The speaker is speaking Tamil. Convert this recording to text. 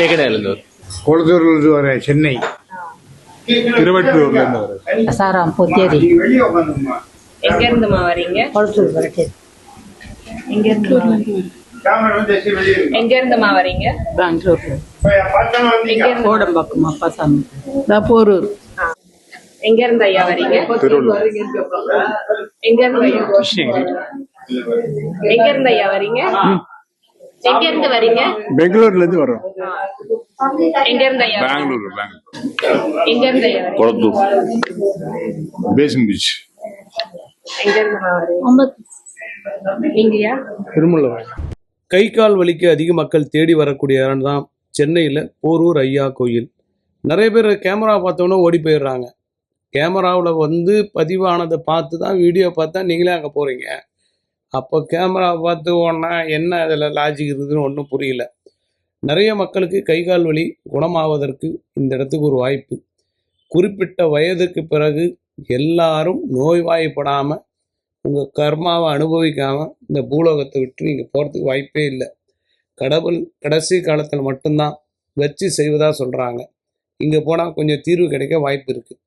கேக்கடையிலேருந்து வரும் கொளத்தூர்லேருந்து வர சென்னை திருவட்டூர்ல இருந்து சாராம் பொத்தேரி எங்க இருந்துமா வரீங்க கொளத்தூர் எங்க இருந்து எங்க இருந்துமா வரீங்க பெங்களூர் எங்க இருந்து கோடம்பாக்கம் அப்பாசாமி நான் போரூர் எங்க இருந்து ஐயா வரீங்க எங்க இருந்து ஐயா எங்க இருந்து ஐயா வரீங்க எங்க இருந்து வரீங்க? பெங்களூர்ல இருந்து வரோம். எங்க இருந்து ஐயா? பெங்களூர் பெங்களூர். எங்க இருந்து ஐயா கொளத்தூர். பேசின் பீச் எங்க நீங்கயா திருமலை கை கால் வலிக்கு அதிக மக்கள் தேடி வரக்கூடிய இடம் தான் சென்னையில் போரூர் ஐயா கோயில். நிறைய பேர் கேமரா பார்த்தோன்னே ஓடி போயிடுறாங்க. கேமராவில் வந்து பதிவானதை பார்த்து தான் வீடியோ பார்த்தா நீங்களே அங்கே போகிறீங்க அப்போ கேமரா பார்த்து ஒன்றா என்ன அதில் லாஜிக் இருக்குதுன்னு ஒன்றும் புரியல. நிறைய மக்களுக்கு கை கால் வலி குணமாவதற்கு இந்த இடத்துக்கு ஒரு வாய்ப்பு. குறிப்பிட்ட வயதுக்கு பிறகு எல்லாரும் நோய்வாய்ப்படாமல் உங்கள் கர்மாவை அனுபவிக்காமல் இந்த பூலோகத்தை விட்டு நீங்கள் போகிறதுக்கு வாய்ப்பே இல்லை. கடவுள் கடைசி காலத்தில் மட்டும்தான் வச்சு செய்வதாக சொல்கிறாங்க இங்கே போனால் கொஞ்சம் தீர்வு கிடைக்க வாய்ப்பு இருக்குது